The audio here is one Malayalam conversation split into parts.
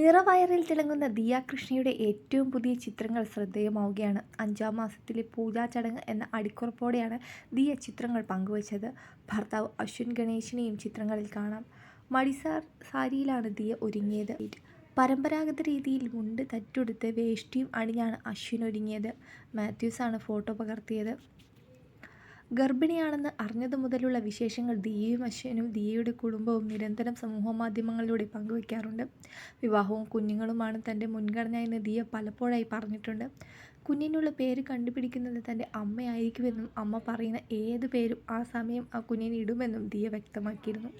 നിറവയറിൽ തിളങ്ങുന്ന ദിയ കൃഷ്ണയുടെ ഏറ്റവും പുതിയ ചിത്രങ്ങൾ ശ്രദ്ധേയമാവുകയാണ്. അഞ്ചാം മാസത്തിലെ പൂജാ ചടങ്ങ് എന്ന അടിക്കുറപ്പോടെയാണ് ദിയ ചിത്രങ്ങൾ പങ്കുവച്ചത്. ഭർത്താവ് അശ്വിൻ ഗണേശിനെയും ചിത്രങ്ങളിൽ കാണാം. മടിസാർ സാരിയിലാണ് ദിയ ഒരുങ്ങിയത്. പരമ്പരാഗത രീതിയിൽ മുണ്ട് തറ്റുടുത്ത് വേഷ്ടിയും അണിഞ്ഞാണ് അശ്വിൻ ഒരുങ്ങിയത്. മാത്യൂസാണ് ഫോട്ടോ പകർത്തിയത്. ഗർഭിണിയാണെന്ന് അറിഞ്ഞതു മുതലുള്ള വിശേഷങ്ങൾ ദിയയും അശ്വനും ദിയയുടെ കുടുംബവും നിരന്തരം സമൂഹമാധ്യമങ്ങളിലൂടെ പങ്കുവയ്ക്കാറുണ്ട് വിവാഹവും കുഞ്ഞുങ്ങളുമാണ് തന്റെ മുൻഗണന എന്ന് ദിയ പലപ്പോഴായി പറഞ്ഞിട്ടുണ്ട്. കുഞ്ഞിനുള്ള പേര് കണ്ടുപിടിക്കുന്നത് തന്റെ അമ്മയായിരിക്കുമെന്നും അമ്മ പറയുന്ന ഏത് പേരും ആ സമയം ആ കുഞ്ഞിന് ഇടുമെന്നും ദിയ വ്യക്തമാക്കിയിരുന്നു.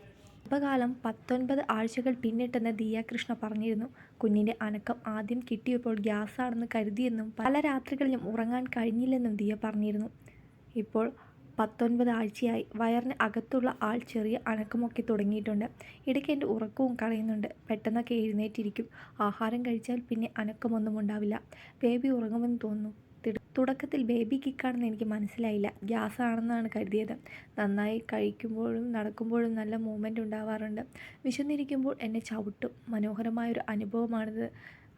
ഗർഭകാലം പത്തൊൻപത് ആഴ്ചകൾ പിന്നിട്ടെന്ന് ദിയ കൃഷ്ണ പറഞ്ഞിരുന്നു. കുഞ്ഞിന്റെ അനക്കം ആദ്യം കിട്ടിയപ്പോൾ ഗ്യാസാണെന്ന് കരുതിയെന്നും പല രാത്രികളിലും ഉറങ്ങാൻ കഴിഞ്ഞില്ലെന്നും ദിയ പറഞ്ഞിരുന്നു. ഇപ്പോൾ പത്തൊൻപത് ആഴ്ചയായി വയറിന് അകത്തുള്ള ആൾ ചെറിയ അണക്കമൊക്കെ തുടങ്ങിയിട്ടുണ്ട്. ഇടയ്ക്ക് എന്റെ ഉറക്കവും കളയുന്നുണ്ട്. പെട്ടെന്നൊക്കെ എഴുന്നേറ്റിരിക്കും. ആഹാരം കഴിച്ചാൽ പിന്നെ അനക്കമൊന്നും ഉണ്ടാവില്ല. ബേബി ഉറങ്ങുമെന്ന് തോന്നുന്നു. തുടക്കത്തിൽ ബേബി കിക്കാണെന്ന് എനിക്ക് മനസ്സിലായില്ല. ഗ്യാസ് ആണെന്നാണ് കരുതിയത്. നന്നായി കഴിക്കുമ്പോഴും നടക്കുമ്പോഴും നല്ല മൂവ്മെന്റ് ഉണ്ടാവാറുണ്ട്. വിശന്നിരിക്കുമ്പോൾ എന്നെ ചവിട്ടും. മനോഹരമായൊരു അനുഭവമാണിത്.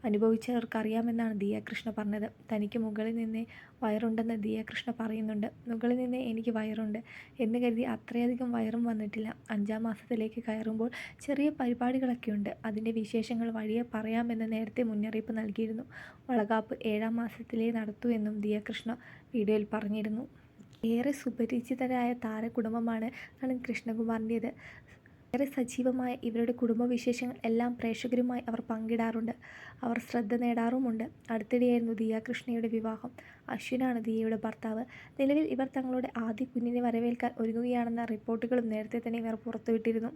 അനുഭവിച്ചവർക്കറിയാമെന്നാണ് ദിയാകൃഷ്ണ പറഞ്ഞത്. തനിക്ക് മുകളിൽ നിന്ന് വയറുണ്ടെന്ന് ദിയാകൃഷ്ണ പറയുന്നുണ്ട്. മുകളിൽ നിന്ന് എനിക്ക് വയറുണ്ട് എന്ന് കരുതി അത്രയധികം വയറും വന്നിട്ടില്ല. അഞ്ചാം മാസത്തിലേക്ക് കയറുമ്പോൾ ചെറിയ പരിപാടികളൊക്കെ ഉണ്ട് അതിന്റെ വിശേഷങ്ങൾ വഴിയെ പറയാമെന്ന് നേരത്തെ മുന്നറിയിപ്പ് നൽകിയിരുന്നു. വളകാപ്പ് ഏഴാം മാസത്തിലേ നടത്തൂ എന്നും ദിയാകൃഷ്ണ വീഡിയോയിൽ പറഞ്ഞിരുന്നു. ഏറെ സുപരിചിതരായ താരകുടുംബമാണ് നടൻ കൃഷ്ണകുമാറിന്റേത്. ഏറെ സജീവമായ ഇവരുടെ കുടുംബവിശേഷങ്ങൾ എല്ലാം പ്രേക്ഷകരുമായി അവർ പങ്കിടാറുണ്ട്. അവർ ശ്രദ്ധ നേടാറുമുണ്ട്. അടുത്തിടെയായിരുന്നു ദിയ കൃഷ്ണയുടെ വിവാഹം. അശ്വിനാണ് ദിയയുടെ ഭർത്താവ്. നിലവിൽ ഇവർ തങ്ങളുടെ ആദ്യ കുഞ്ഞിനെ വരവേൽക്കാൻ ഒരുങ്ങുകയാണെന്ന റിപ്പോർട്ടുകളും നേരത്തെ തന്നെ ഇവർ പുറത്തുവിട്ടിരുന്നു.